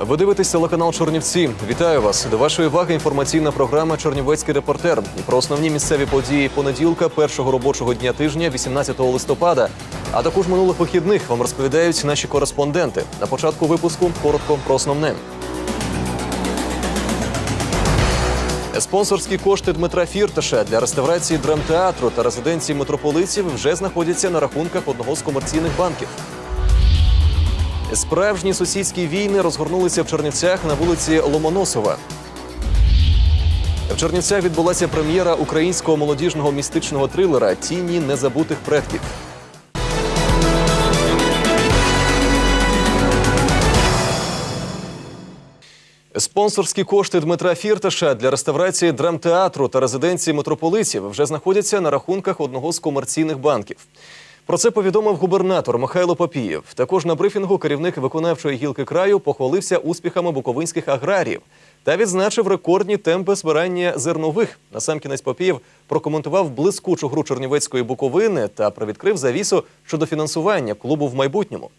Ви дивитесь телеканал Чорнівці. Вітаю вас. До вашої уваги інформаційна програма Чорнівецький репортер. Про основні місцеві події понеділка, першого робочого дня тижня, 18 листопада. А також минулих вихідних вам розповідають наші кореспонденти. На початку випуску коротко про основне. Спонсорські кошти Дмитра Фірташа для реставрації драмтеатру та резиденції митрополитів вже знаходяться на рахунках одного з комерційних банків. Справжні сусідські війни розгорнулися в Чернівцях на вулиці Ломоносова. В Чернівцях відбулася прем'єра українського молодіжного містичного трилера Тіні незабутих предків. Спонсорські кошти Дмитра Фірташа для реставрації драмтеатру та резиденції митрополитів вже знаходяться на рахунках одного з комерційних банків. Про це повідомив губернатор Михайло Попієв. Також на брифінгу керівник виконавчої гілки краю похвалився успіхами буковинських аграріїв та відзначив рекордні темпи збирання зернових. Насамкінець Попієв прокоментував блискучу гру Чернівецької буковини та привідкрив завісу щодо фінансування клубу в майбутньому.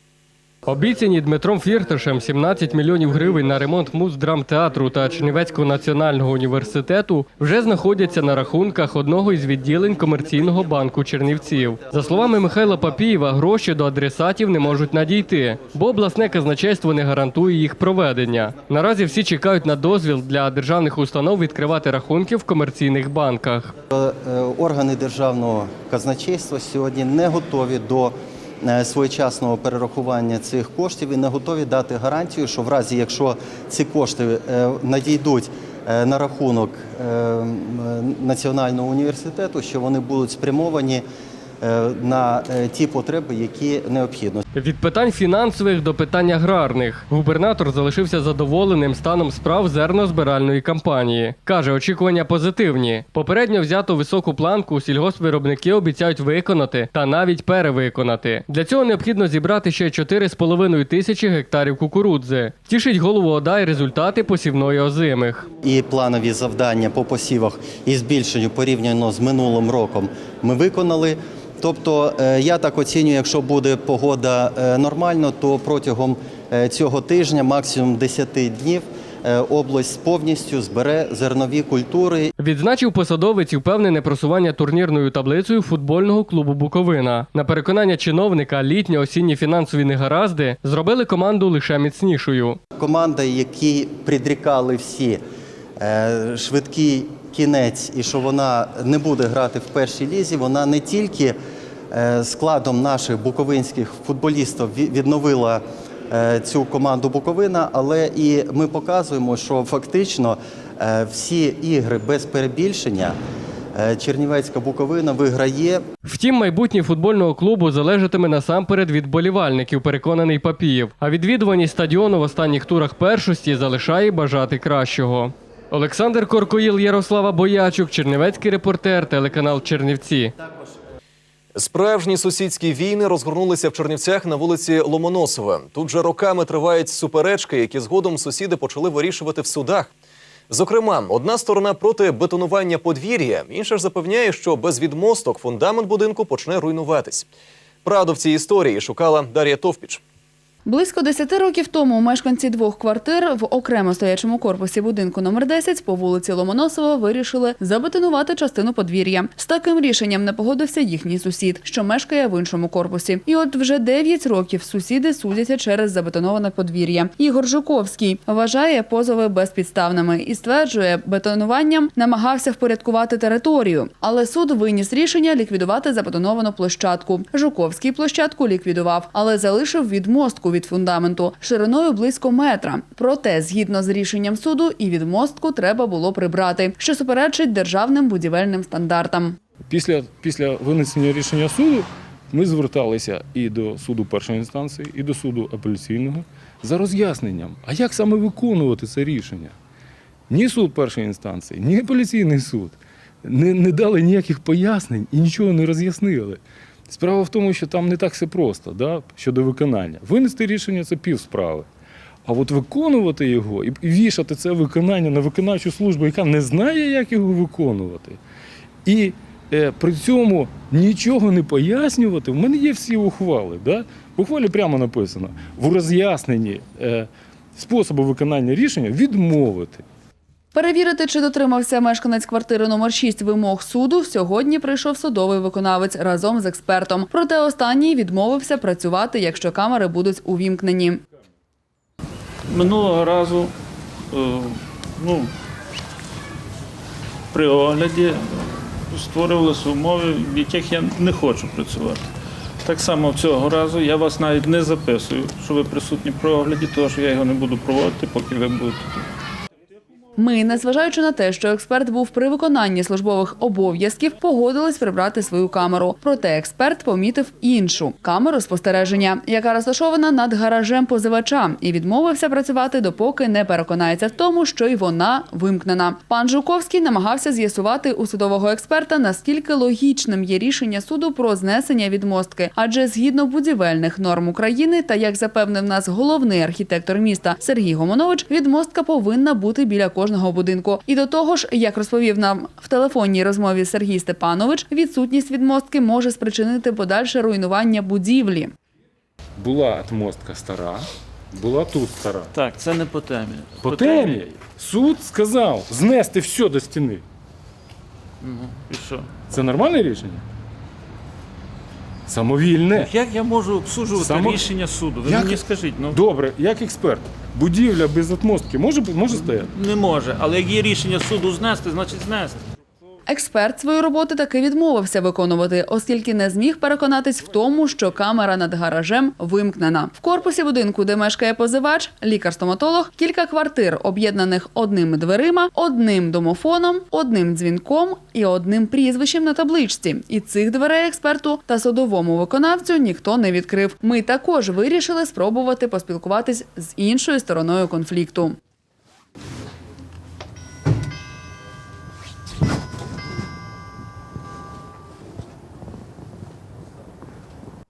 Обіцяні Дмитром Фірташем 17 мільйонів гривень на ремонт муздрамтеатру та Чернівецького національного університету вже знаходяться на рахунках одного із відділень комерційного банку Чернівців. За словами Михайла Папієва, гроші до адресатів не можуть надійти, бо обласне казначейство не гарантує їх проведення. Наразі всі чекають на дозвіл для державних установ відкривати рахунки в комерційних банках. Е, Органи державного казначейства сьогодні не готові до е, своєчасного перерахування цих коштів і не готові дати гарантію, що в разі, якщо ці кошти е, надійдуть е, на рахунок е, Національного університету, що вони будуть спрямовані е, на е, ті потреби, які необхідно. Від питань фінансових до питань аграрних губернатор залишився задоволеним станом справ зернозбиральної кампанії. Каже, очікування позитивні. Попередньо взято високу планку сільгоспвиробники обіцяють виконати та навіть перевиконати. Для цього необхідно зібрати ще 4,5 тисячі гектарів кукурудзи. Тішить голову ОДА й результати посівної озимих. і планові завдання по посівах і збільшенню порівняно з минулим роком ми виконали. Тобто, е, я так оцінюю, якщо буде погода е, нормально, то протягом е, цього тижня, максимум 10 днів, область повністю збере зернові культури Відзначив посадовець і впевнене просування турнірною таблицею футбольного клубу Буковина. На переконання чиновника, літні осінні фінансові негаразди зробили команду лише міцнішою. команда, які предрікали всі швидкий кінець, і що вона не буде грати в першій лізі, вона не тільки е, складом наших буковинських футболістів відновила е, цю команду Буковина, але і ми показуємо, що фактично е, всі ігри без перебільшення Чернівецька Буковина виграє Втім, майбутнє футбольного клубу залежатиме насамперед від болівальників, переконаний Папієв. А відвідуваність стадіону в останніх турах першості залишає бажати кращого. Олександр Коркоїл, Ярослава Боячук, Чернівецький репортер, телеканал Чернівці. Справжні сусідські війни розгорнулися в Чернівцях на вулиці Ломоносова. Тут вже роками тривають суперечки, які згодом сусіди почали вирішувати в судах. Зокрема, одна сторона проти бетонування подвір'я, інша ж запевняє, що без відмосток фундамент будинку почне руйнуватись. Правду в цій історії шукала Дар'я Товпіч. Близько 10 років тому мешканці двох квартир в окремо стоячому корпусі будинку номер 10 по вулиці Ломоносова вирішили забетонувати частину подвір'я. З таким рішенням не погодився їхній сусід, що мешкає в іншому корпусі. І от вже 9 років сусіди судяться через забетоноване подвір'я. Ігор Жуковський вважає позови безпідставними і стверджує, бетонуванням намагався впорядкувати територію, але суд виніс рішення ліквідувати забетоновану площадку. Жуковський площадку ліквідував, але залишив відмостку від фундаменту шириною близько метра. Проте, згідно з рішенням суду, і відмостку треба було прибрати, що суперечить державним будівельним стандартам. Після, після винесення рішення суду ми зверталися і до суду першої інстанції, і до суду апеляційного за роз'ясненням, а як саме виконувати це рішення. Ні суд першої інстанції, ні апеляційний суд не, не дали ніяких пояснень і нічого не роз'яснили. Справа в тому, що там не так все просто да, щодо виконання. Винести рішення це пів справи. А от виконувати його і вішати це виконання на виконавчу службу, яка не знає, як його виконувати. І е, при цьому нічого не пояснювати. В мене є всі ухвали. Да? В ухвалі прямо написано: в роз'ясненні е, способу виконання рішення відмовити. Перевірити, чи дотримався мешканець квартири номер 6 вимог суду, сьогодні прийшов судовий виконавець разом з експертом. Проте останній відмовився працювати, якщо камери будуть увімкнені. Минулого разу, е, ну, при огляді створювалися умови, в яких я не хочу працювати. Так само цього разу я вас навіть не записую, що ви присутні при огляді, тому що я його не буду проводити, поки ви будете тут. Ми, незважаючи на те, що експерт був при виконанні службових обов'язків, погодились прибрати свою камеру. Проте експерт помітив іншу камеру спостереження, яка розташована над гаражем позивача, і відмовився працювати, допоки не переконається в тому, що й вона вимкнена. Пан Жуковський намагався з'ясувати у судового експерта, наскільки логічним є рішення суду про знесення відмостки, адже згідно будівельних норм України та як запевнив нас головний архітектор міста Сергій Гомонович, відмостка повинна бути біля кожного будинку. І до того ж, як розповів нам в телефонній розмові Сергій Степанович, відсутність відмостки може спричинити подальше руйнування будівлі. Була отмостка стара, була тут стара. Так, це не по темі. По темі суд сказав знести все до стіни. І що? Це нормальне рішення? Самовільне. Як я можу обсуджувати Само- рішення суду? Ви Як? мені скажіть, ну Добре, як експерт, будівля без отмостки може, може стояти? не може. Але як є рішення суду знести, значить знести. Експерт свою роботу таки відмовився виконувати, оскільки не зміг переконатись в тому, що камера над гаражем вимкнена. В корпусі будинку, де мешкає позивач, лікар-стоматолог, кілька квартир, об'єднаних одними дверима, одним домофоном, одним дзвінком і одним прізвищем на табличці. І цих дверей експерту та судовому виконавцю ніхто не відкрив. Ми також вирішили спробувати поспілкуватись з іншою стороною конфлікту.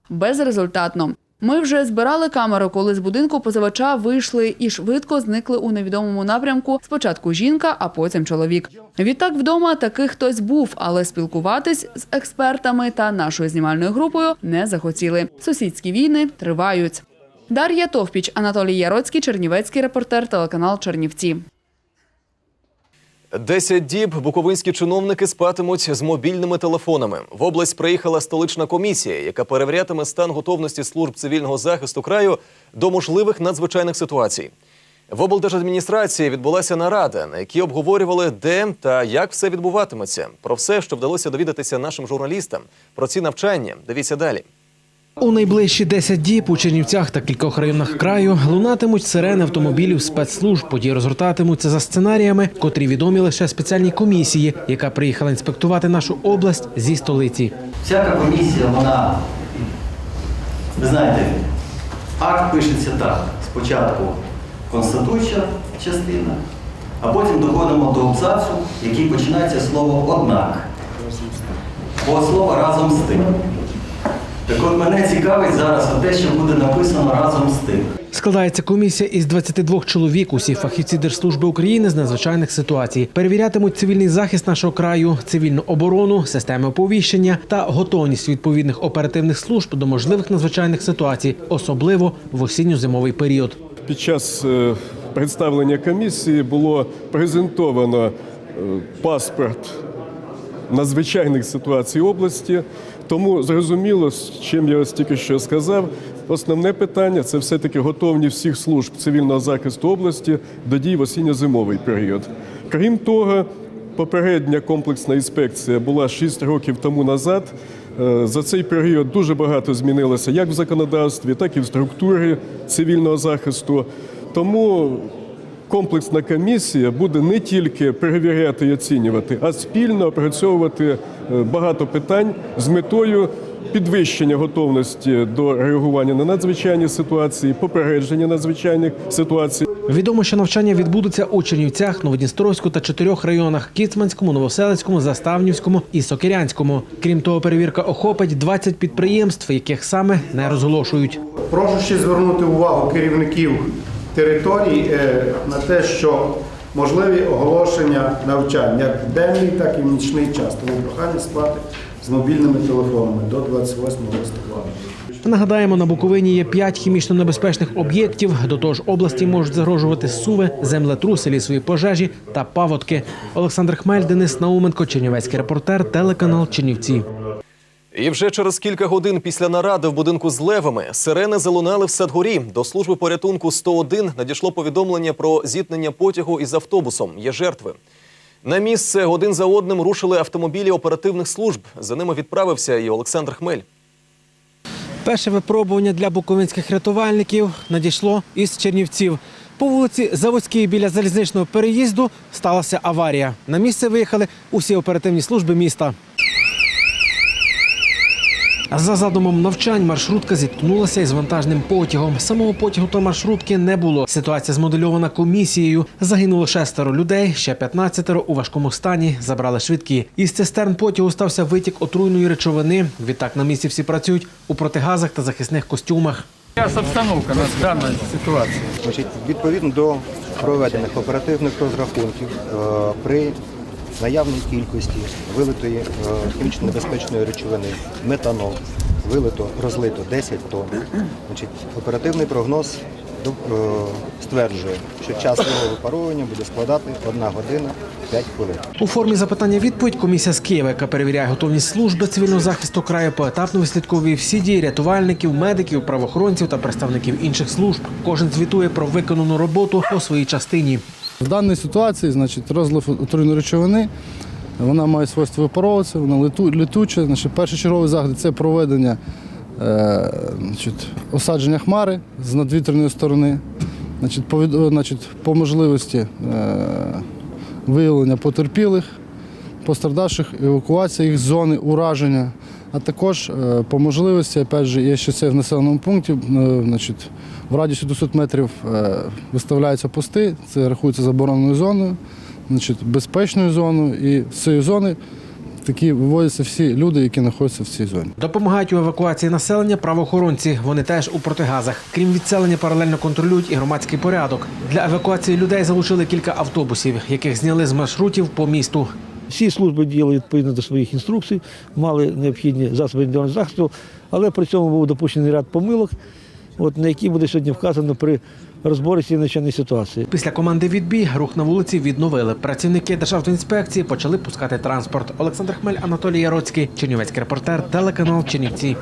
Безрезультатно. Ми вже збирали камеру, коли з будинку позивача вийшли і швидко зникли у невідомому напрямку. Спочатку жінка, а потім чоловік. Відтак вдома таки хтось був, але спілкуватись з експертами та нашою знімальною групою не захотіли. Сусідські війни тривають. Дар'я Товпіч, Анатолій Яроцький, Чернівецький репортер, телеканал Чернівці. Десять діб буковинські чиновники спатимуть з мобільними телефонами. В область приїхала столична комісія, яка перевірятиме стан готовності служб цивільного захисту краю до можливих надзвичайних ситуацій. В облдержадміністрації відбулася нарада, на якій обговорювали, де та як все відбуватиметься. Про все, що вдалося довідатися нашим журналістам. Про ці навчання дивіться далі. У найближчі 10 діб у Чернівцях та кількох районах краю лунатимуть сирени автомобілів спецслужб. Події розгортатимуться за сценаріями, котрі відомі лише спеціальній комісії, яка приїхала інспектувати нашу область зі столиці. Всяка комісія, вона, ви знаєте, акт пишеться так. Спочатку констатуюча частина, а потім доходимо до абзацу, який починається слово однак. Бо слово разом з тим. Так от мене цікавить зараз те, що буде написано разом з тим. Складається комісія із 22 чоловік. Усі фахівці Держслужби України з надзвичайних ситуацій перевірятимуть цивільний захист нашого краю, цивільну оборону, системи оповіщення та готовність відповідних оперативних служб до можливих надзвичайних ситуацій, особливо в осінньо-зимовий період. Під час е, представлення комісії було презентовано е, паспорт надзвичайних ситуацій області. Тому зрозуміло, з чим я ось тільки що сказав. Основне питання це все-таки готовність всіх служб цивільного захисту області до дій в осінньо-зимовий період. Крім того, попередня комплексна інспекція була 6 років тому назад. Е, За цей період дуже багато змінилося як в законодавстві, так і в структурі цивільного захисту. Тому комплексна комісія буде не тільки перевіряти і оцінювати, а спільно опрацьовувати е, багато питань з метою підвищення готовності до реагування на надзвичайні ситуації, попередження надзвичайних ситуацій. Відомо, що навчання відбудуться у Чернівцях, Новодністровську та чотирьох районах: Кіцманському, Новоселицькому, Заставнівському і Сокирянському. Крім того, перевірка охопить 20 підприємств, яких саме не розголошують. Прошу ще звернути увагу керівників територій е, на те, що можливі оголошення навчань як денний, так і нічний час. Тому прохання сплати з мобільними телефонами до 28 листопада. Нагадаємо, на Буковині є п'ять хімічно небезпечних об'єктів. До того ж, області можуть загрожувати суви, землетруси, лісові пожежі та паводки. Олександр Хмель, Денис Науменко, Чернівецький репортер, телеканал Чернівці. І вже через кілька годин після наради в будинку з левами сирени залунали в Садгорі. До служби порятунку 101 надійшло повідомлення про зіткнення потягу із автобусом. Є жертви. На місце один за одним рушили автомобілі оперативних служб. За ними відправився і Олександр Хмель. Перше випробування для буковинських рятувальників надійшло із Чернівців. По вулиці Заводській біля залізничного переїзду сталася аварія. На місце виїхали усі оперативні служби міста. За задумом навчань маршрутка зіткнулася із вантажним потягом. Самого потягу та маршрутки не було. Ситуація змодельована комісією. Загинуло шестеро людей, ще 15 у важкому стані забрали швидкі. Із цистерн потягу стався витік отруйної речовини. Відтак на місці всі працюють у протигазах та захисних костюмах. обстановка на даній ситуації. Відповідно до проведених оперативних розрахунків е, при наявній кількості вилитої е, хімічно небезпечної речовини метанол вилито, розлито 10 тонн. Значить, оперативний прогноз е, стверджує, що час його випаровування буде складати 1 година 5 хвилин. У формі запитання відповідь комісія з Києва, яка перевіряє готовність служби цивільного захисту краю, поетапно вислідковує всі дії рятувальників, медиків, правоохоронців та представників інших служб. Кожен звітує про виконану роботу по своїй частині. В даній ситуації, значить, розлив отруйної речовини, вона має свойство випаровуватися, вона лету, летуча. Значить, першочерговий заходи це проведення е, значить, осадження хмари з надвітряної сторони, значить, по, значить, по можливості е, виявлення потерпілих, пострадавших, евакуація їх з зони ураження, а також е, по можливості, опять же, якщо це в населеному пункті, е, значить, в радіусі 200 метрів е, виставляються пости, це рахується забороненою зоною, значить, безпечною зоною, і з цієї зони такі виводяться всі люди, які знаходяться в цій зоні. Допомагають у евакуації населення правоохоронці. Вони теж у протигазах. Крім відселення, паралельно контролюють і громадський порядок. Для евакуації людей залучили кілька автобусів, яких зняли з маршрутів по місту. Всі служби діяли відповідно до своїх інструкцій, мали необхідні засоби індивідуального захисту, але при цьому був допущений ряд помилок, от, на які буде сьогодні вказано при розборі цієї навчальної ситуації. Після команди відбій рух на вулиці відновили. Працівники державної інспекції почали пускати транспорт. Олександр Хмель, Анатолій Яроцький, Чернівецький репортер, телеканал Чернівці.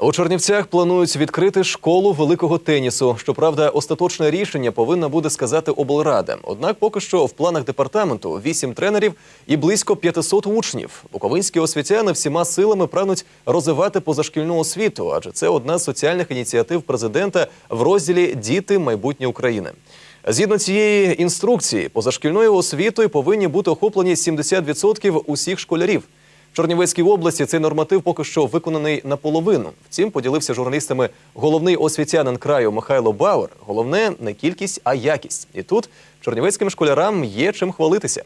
У Чернівцях планують відкрити школу великого тенісу. Щоправда, остаточне рішення повинна буде сказати облрада. Однак, поки що в планах департаменту вісім тренерів і близько 500 учнів. Буковинські освітяни всіма силами прагнуть розвивати позашкільну освіту, адже це одна з соціальних ініціатив президента в розділі Діти майбутнє України. Згідно цієї інструкції, позашкільною освітою повинні бути охоплені 70% усіх школярів. Чернівецькій області цей норматив поки що виконаний наполовину. Втім, поділився журналістами головний освітянин краю Михайло Бауер. Головне не кількість, а якість. І тут чернівецьким школярам є чим хвалитися.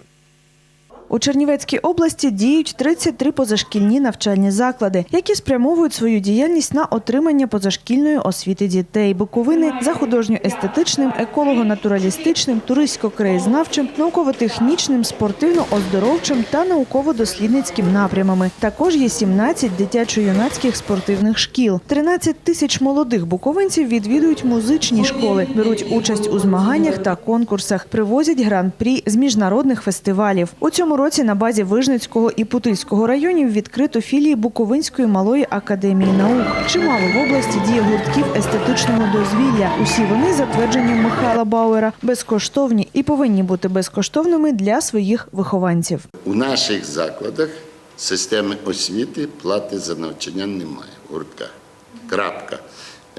У Чернівецькій області діють 33 позашкільні навчальні заклади, які спрямовують свою діяльність на отримання позашкільної освіти дітей Буковини за художньо-естетичним, еколого-натуралістичним, туристсько-краєзнавчим, науково-технічним, спортивно-оздоровчим та науково-дослідницьким напрямами. Також є 17 дитячо-юнацьких спортивних шкіл. 13 тисяч молодих буковинців відвідують музичні школи, беруть участь у змаганнях та конкурсах, привозять гран-прі з міжнародних фестивалів. У цьому році на базі Вижницького і Путильського районів відкрито філії Буковинської малої академії наук. Чимало в області діє гуртків естетичного дозвілля. Усі вони, за твердженням Михайла Бауера, безкоштовні і повинні бути безкоштовними для своїх вихованців. У наших закладах системи освіти плати за навчання немає в гуртках. Крапка.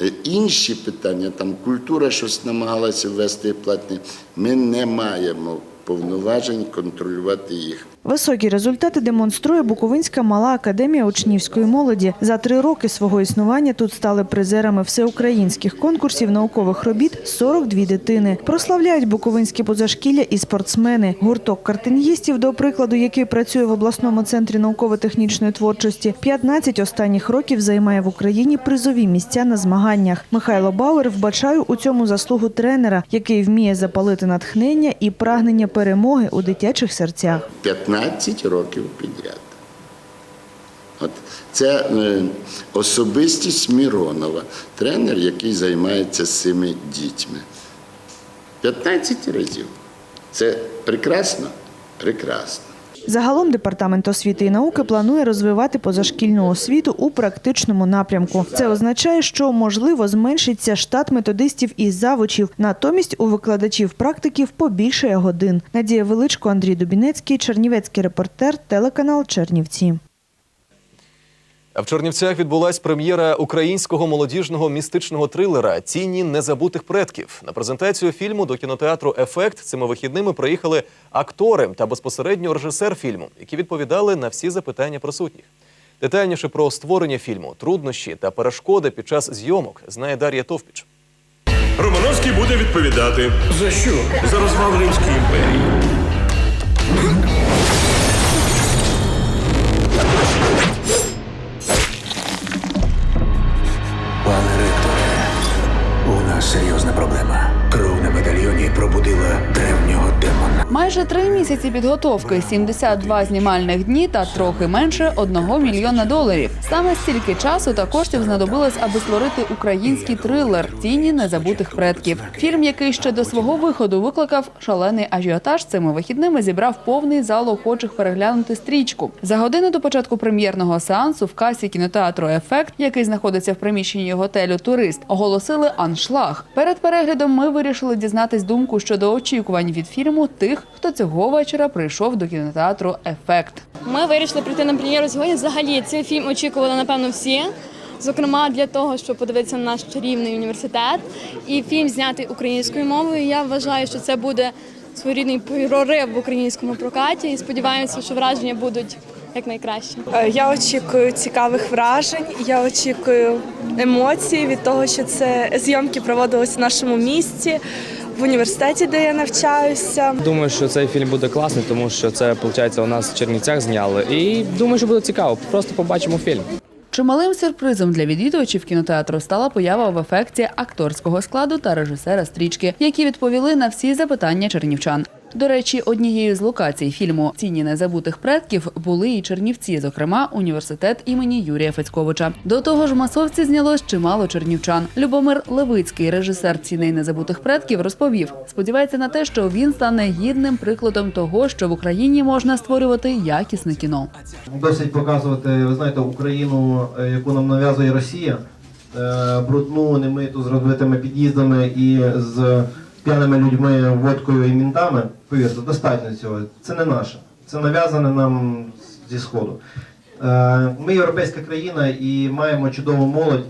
Е, Інші питання, там культура щось намагалася ввести платні, ми не маємо повноважень контролювати їх. Високі результати демонструє Буковинська мала академія учнівської молоді. За три роки свого існування тут стали призерами всеукраїнських конкурсів наукових робіт 42 дитини. Прославляють буковинські позашкілля і спортсмени. Гурток картин'їстів, до прикладу, який працює в обласному центрі науково-технічної творчості, 15 останніх років займає в Україні призові місця на змаганнях. Михайло Бауер вбачає у цьому заслугу тренера, який вміє запалити натхнення і прагнення перемоги у дитячих серцях. 15 15 років підряд. От це е, особистість Міронова, тренер, який займається з цими дітьми. 15 разів. Це прекрасно? Прекрасно. Загалом департамент освіти і науки планує розвивати позашкільну освіту у практичному напрямку. Це означає, що можливо зменшиться штат методистів і завучів. Натомість у викладачів практиків побільшає годин. Надія Величко, Андрій Дубінецький, Чернівецький репортер, телеканал Чернівці. А в Чернівцях відбулась прем'єра українського молодіжного містичного трилера Тіні незабутих предків. На презентацію фільму до кінотеатру Ефект цими вихідними приїхали актори та безпосередньо режисер фільму, які відповідали на всі запитання присутніх. Детальніше про створення фільму, труднощі та перешкоди під час зйомок знає Дар'я Товпіч. Романовський буде відповідати. За що? За розвал Римської імперії. dealer. Майже три місяці підготовки, 72 знімальних дні та трохи менше одного мільйона доларів. Саме стільки часу та коштів знадобилось, аби створити український трилер Тіні незабутих предків. Фільм, який ще до свого виходу викликав шалений ажіотаж, цими вихідними зібрав повний зал охочих переглянути стрічку. За годину до початку прем'єрного сеансу в касі кінотеатру Ефект, який знаходиться в приміщенні готелю Турист, оголосили аншлаг. Перед переглядом ми вирішили дізнатись думку щодо очікувань від фільму тих, хто цього вечора прийшов до кінотеатру Ефект. Ми вирішили прийти на прем'єру сьогодні. Взагалі цей фільм очікували напевно всі. Зокрема, для того, щоб подивитися на наш чарівний університет, і фільм знятий українською мовою. Я вважаю, що це буде своєрідний прорив в українському прокаті. І сподіваємося, що враження будуть якнайкраще. Е, Я очікую цікавих вражень. Я очікую емоцій від того, що це зйомки проводились в нашому місті, в університеті, де я навчаюся. Думаю, що цей фільм буде класний, тому що це виходить, у нас в Чернівцях зняли. І думаю, що буде цікаво. Просто побачимо фільм. Чималим сюрпризом для відвідувачів кінотеатру стала поява в ефекті акторського складу та режисера стрічки, які відповіли на всі запитання чернівчан. До речі, однією з локацій фільму Тіні незабутих предків були і Чернівці, зокрема університет імені Юрія Федьковича. До того ж, в масовці знялось чимало чернівчан. Любомир Левицький, режисер «Тіней незабутих предків, розповів, сподівається на те, що він стане гідним прикладом того, що в Україні можна створювати якісне кіно. Досить показувати, ви знаєте, Україну, е, яку нам нав'язує Росія, е, брудну, немиту з розбитими під'їздами і з п'яними людьми, водкою і мінтами. Повірте, достатньо цього. Це не наше. Це нав'язане нам зі сходу. Е, Ми європейська країна і маємо чудову молодь,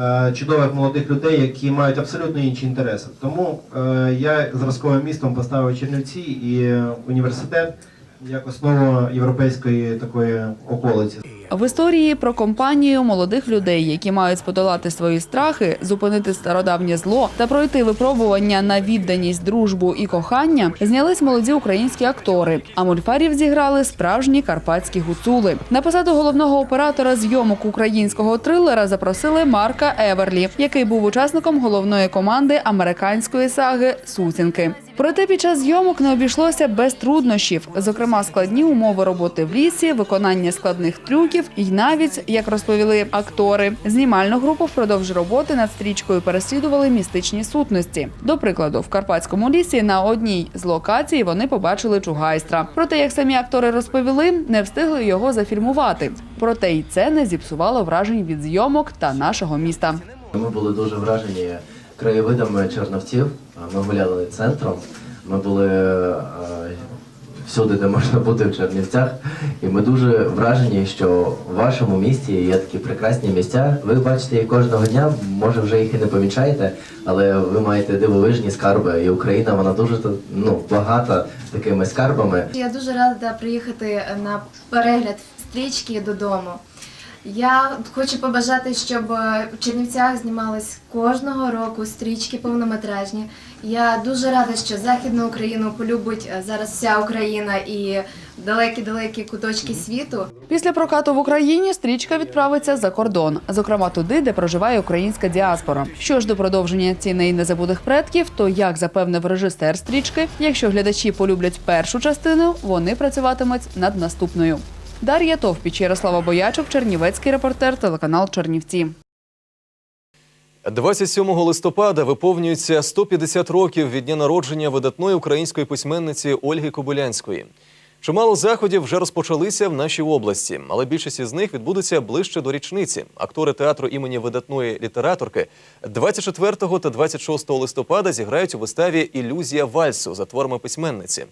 е, чудових молодих людей, які мають абсолютно інші інтереси. Тому е, я зразковим містом поставив Чернівці і університет як основу європейської такої околиці. В історії про компанію молодих людей, які мають подолати свої страхи, зупинити стародавнє зло та пройти випробування на відданість, дружбу і кохання, знялись молоді українські актори. А мульфарів зіграли справжні карпатські гуцули. На посаду головного оператора зйомок українського трилера запросили Марка Еверлі, який був учасником головної команди американської саги Сусінки. Проте під час зйомок не обійшлося без труднощів, зокрема складні умови роботи в лісі, виконання складних трюків і навіть, як розповіли актори, знімальну групу впродовж роботи над стрічкою переслідували містичні сутності. До прикладу, в карпатському лісі на одній з локацій вони побачили чугайстра. Проте, як самі актори розповіли, не встигли його зафільмувати. Проте й це не зіпсувало вражень від зйомок та нашого міста. Ми були дуже вражені краєвидами Черновців. Ми гуляли центром. Ми були е, всюди, де можна бути в Чернівцях. І ми дуже вражені, що в вашому місті є такі прекрасні місця. Ви бачите їх кожного дня, може вже їх і не помічаєте, але ви маєте дивовижні скарби. І Україна вона дуже ну, багата такими скарбами. Я дуже рада приїхати на перегляд стрічки додому. Я хочу побажати, щоб е, в Чернівцях знімались кожного року стрічки повнометражні. Я дуже рада, що Західну Україну полюбить е, зараз вся Україна і далекі-далекі куточки світу. Після прокату в Україні стрічка відправиться за кордон, зокрема туди, де проживає українська діаспора. Що ж до продовження ціни незабутих предків, то як запевнив режисер стрічки, якщо глядачі полюблять першу частину, вони працюватимуть над наступною. Дар'я Товпіч, Ярослава Боячук, Чернівецький репортер, телеканал Чернівці. 27 листопада виповнюється 150 років від дня народження видатної української письменниці Ольги Кобилянської. Чимало заходів вже розпочалися в нашій області, але більшість із них відбудеться ближче до річниці. Актори театру імені видатної літераторки 24 та 26 листопада зіграють у виставі Ілюзія вальсу за творами письменниці.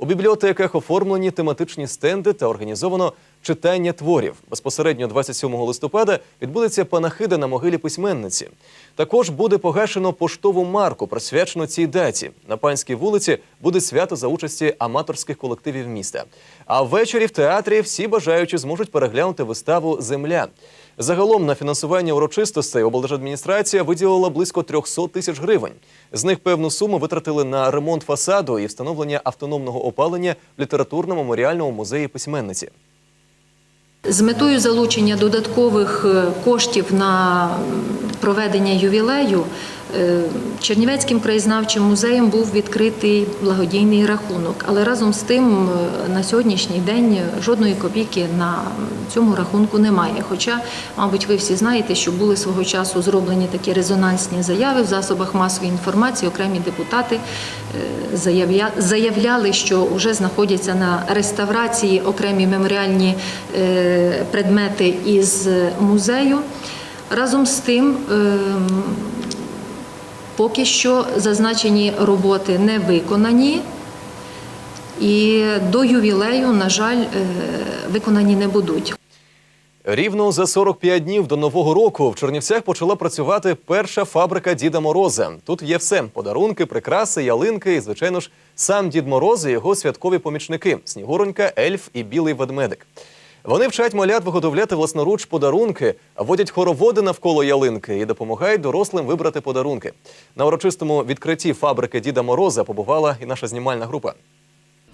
У бібліотеках оформлені тематичні стенди та організовано читання творів. Безпосередньо 27 листопада відбудеться панахида на могилі письменниці. Також буде погашено поштову марку, присвячену цій даті. На панській вулиці буде свято за участі аматорських колективів міста. А ввечері в театрі всі бажаючі зможуть переглянути виставу Земля. Загалом на фінансування урочистостей облдержадміністрація виділила близько 300 тисяч гривень. З них певну суму витратили на ремонт фасаду і встановлення автономного опалення в літературно-меморіальному музеї письменниці. З метою залучення додаткових е, коштів на проведення ювілею Чернівецьким краєзнавчим музеєм був відкритий благодійний рахунок. Але разом з тим е, на сьогоднішній день жодної копійки на цьому рахунку немає. Хоча, мабуть, ви всі знаєте, що були свого часу зроблені такі резонансні заяви в засобах масової інформації. Окремі депутати е, заявляли, що вже знаходяться на реставрації окремі меморіальні е, предмети із музею. Разом з тим, ем, поки що зазначені роботи не виконані, і до ювілею, на жаль, е, виконані не будуть. Рівно за 45 днів до нового року в Чернівцях почала працювати перша фабрика Діда Мороза. Тут є все: подарунки, прикраси, ялинки і, звичайно ж, сам Дід Мороз і його святкові помічники Снігуронька, ельф і білий ведмедик. Вони вчать малят виготовляти власноруч подарунки, водять хороводи навколо ялинки і допомагають дорослим вибрати подарунки. На урочистому відкритті фабрики Діда Мороза побувала і наша знімальна група.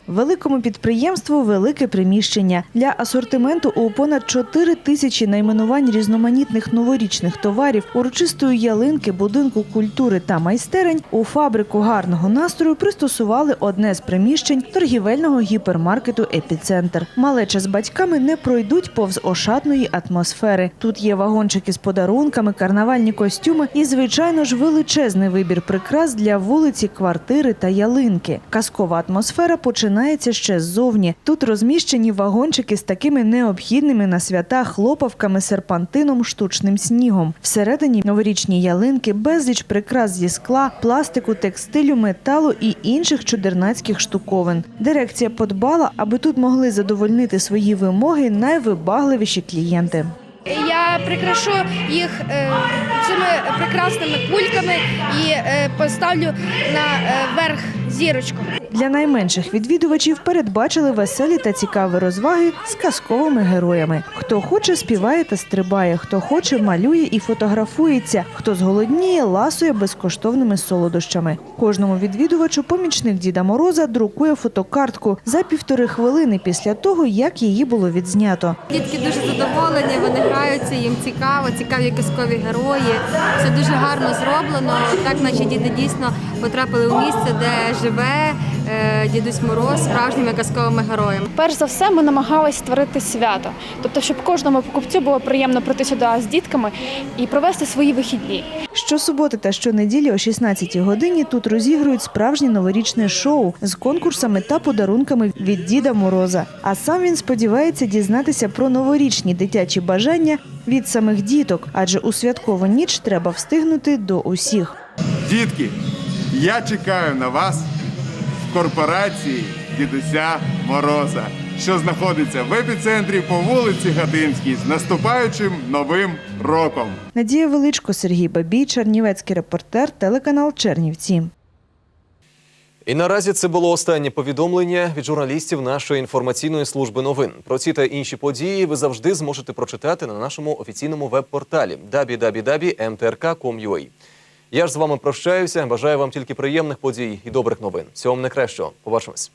Великому підприємству велике приміщення для асортименту у понад 4 тисячі найменувань різноманітних новорічних товарів, урочистої ялинки, будинку культури та майстерень у фабрику гарного настрою пристосували одне з приміщень торгівельного гіпермаркету Епіцентр. Малеча з батьками не пройдуть повз ошатної атмосфери. Тут є вагончики з подарунками, карнавальні костюми і, звичайно ж, величезний вибір прикрас для вулиці, квартири та ялинки. Казкова атмосфера починається ще ззовні. Тут розміщені вагончики з такими необхідними на свята хлопавками, серпантином, штучним снігом. Всередині новорічні ялинки, безліч прикрас зі скла, пластику, текстилю, металу і інших чудернацьких штуковин. Дирекція подбала, аби тут могли задовольнити свої вимоги найвибагливіші клієнти. Я прикрашу їх е, цими прекрасними кульками і е, поставлю на е, верх зірочку. Для найменших відвідувачів передбачили веселі та цікаві розваги з казковими героями. Хто хоче, співає та стрибає, хто хоче, малює і фотографується, хто зголодніє, ласує безкоштовними солодощами. Кожному відвідувачу помічник Діда Мороза друкує фотокартку за півтори хвилини після того, як її було відзнято. Дітки дуже задоволені, вони граються, їм цікаво, цікаві казкові герої. Все дуже гарно зроблено. Так наші діти дійсно потрапили у місце, де живе е, дідусь Мороз справжніми казковими героями. Перш за все, ми намагалися створити свято, тобто, щоб кожному покупцю було приємно прийти сюди з дітками і провести свої вихідні. Щосуботи та щонеділі о 16-й годині тут розігрують справжнє новорічне шоу з конкурсами та подарунками від Діда Мороза. А сам він сподівається дізнатися про новорічні дитячі бажання від самих діток, адже у святкову ніч треба встигнути до усіх. Дітки, я чекаю на вас корпорації дідуся Мороза, що знаходиться в епіцентрі по вулиці Гатинській з наступаючим новим роком. Надія Величко, Сергій Бабій, Чернівецький репортер, телеканал Чернівці. І наразі це було останнє повідомлення від журналістів нашої інформаційної служби новин. Про ці та інші події ви завжди зможете прочитати на нашому офіційному веб-порталі www.mtrk.com.ua. Я ж з вами прощаюся. Бажаю вам тільки приємних подій і добрих новин. Всього вам найкращого. Побачимось.